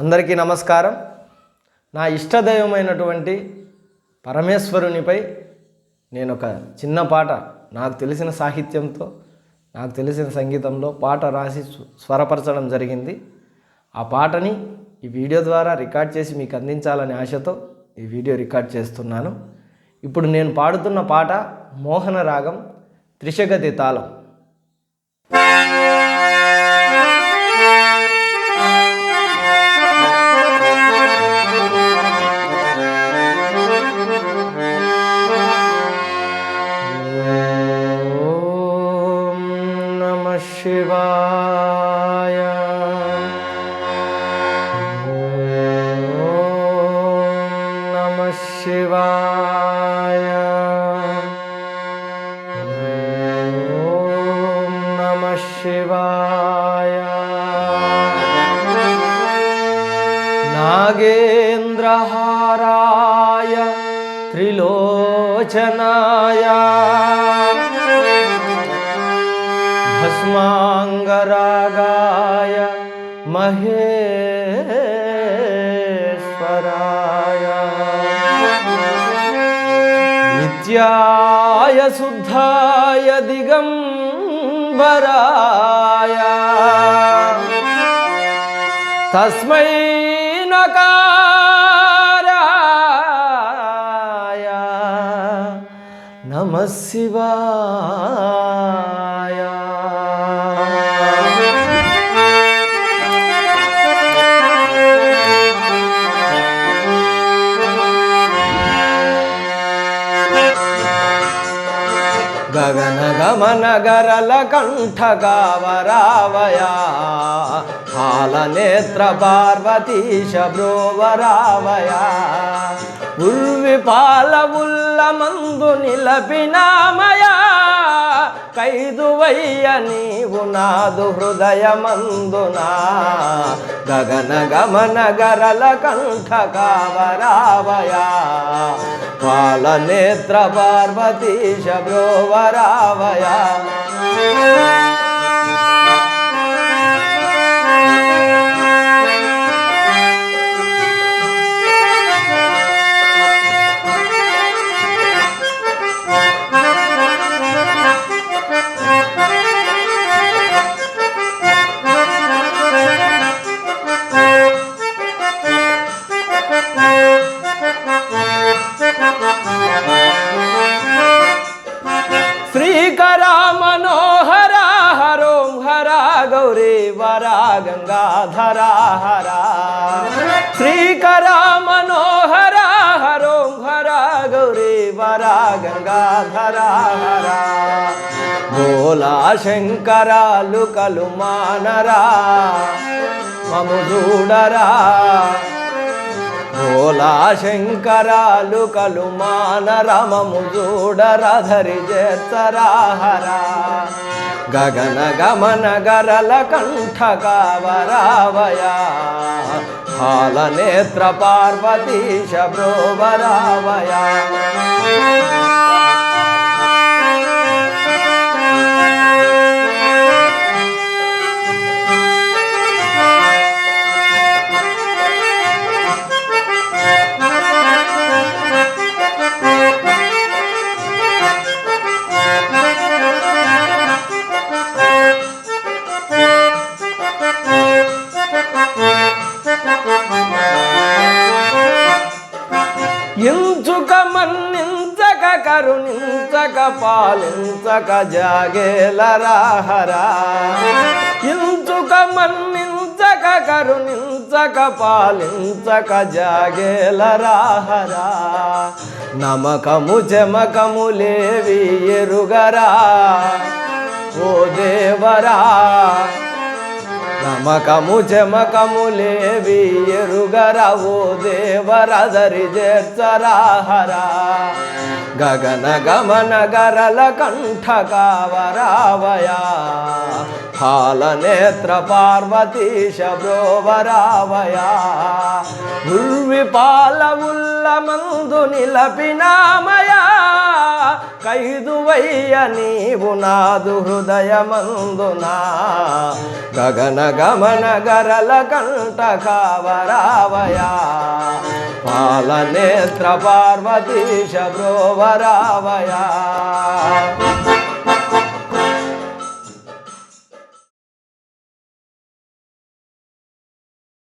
అందరికీ నమస్కారం. నా ఇష్టదైవమైనటువంటి పరమేశ్వరునిపై నేను ఒక చిన్న పాట నాకు తెలిసిన సాహిత్యంతో నాకు తెలిసిన సంగీతంలో పాట రాసి స్వరపరచడం జరిగింది. ఆ పాటని ఈ వీడియో ద్వారా రికార్డ్ చేసి మీకు అందించాలనే ఆశతో ఈ వీడియో రికార్డ్ చేస్తున్నాను. ఇప్పుడు నేను పాడుతున్న పాట మోహన రాగం త్రిశగతి తాళం. शिवाय। नमः शिवाय। नमः शिवाय। नागेन्द्रहाराय त्रिलोचनाय। శివాయ నాగేంద్రహారాయ త్రిలోచనాయ భస్మాంగరాగాయ మహేశ్వరాయ. నిత్యాయ శుద్ధాయ దిగంబరాయ. తస్మై గగన గమన గరల కంఠగావరావయా హాలనేత్ర పార్వతీశ బ్రోవరావయా. ఉల్వి పాల ఉల్ల మందు నిలపినామయా. కైదువయ్య నీవు నాదు హృదయమందునా? గగన గమన గరల కంఠ కావరావయా? పాలనేత్ర పార్వతీశ బ్రోవరావయా? గౌరీ వరా గంగాధర హర. శ్రీకర మనోహర హరోం హర గౌరీ వరా గంగాధర హర. భోలా శంకరాలు కలు మానరా మము చూడరా భోలా శంకరాలు కలు మానరమము చూడరధరి హరా. గగన గమన గరల కంఠ కావరావయా. హాలనేత్ర పార్వతీశ బ్రోవరావయా. కరుణించక పాలించక జాగేలరాహరా ఇంచుక మన్నించక కరుణించక పాలించక జాగేలరాహరా నమకము చెమకము లేవి ఎరుగరా. ఓ దేవరా నమకము చెమకము లేవి జమకములేవి ఎరుగరవో దేవరదరి చేర్చరాహరా. గగన గమన గరల కంఠ కావరావయా పాలనేత్ర పార్వతీశ బ్రోవరావయా. ఉర్వి పాల ఉల్ల మందు నిలపినామయా. ఖైదువయ్య నీవు నాదు హృదయమందునా. గగన గమన గరల కంట కావరావయా. పాలనేత్ర పార్వతీశ బ్రోవరావయా.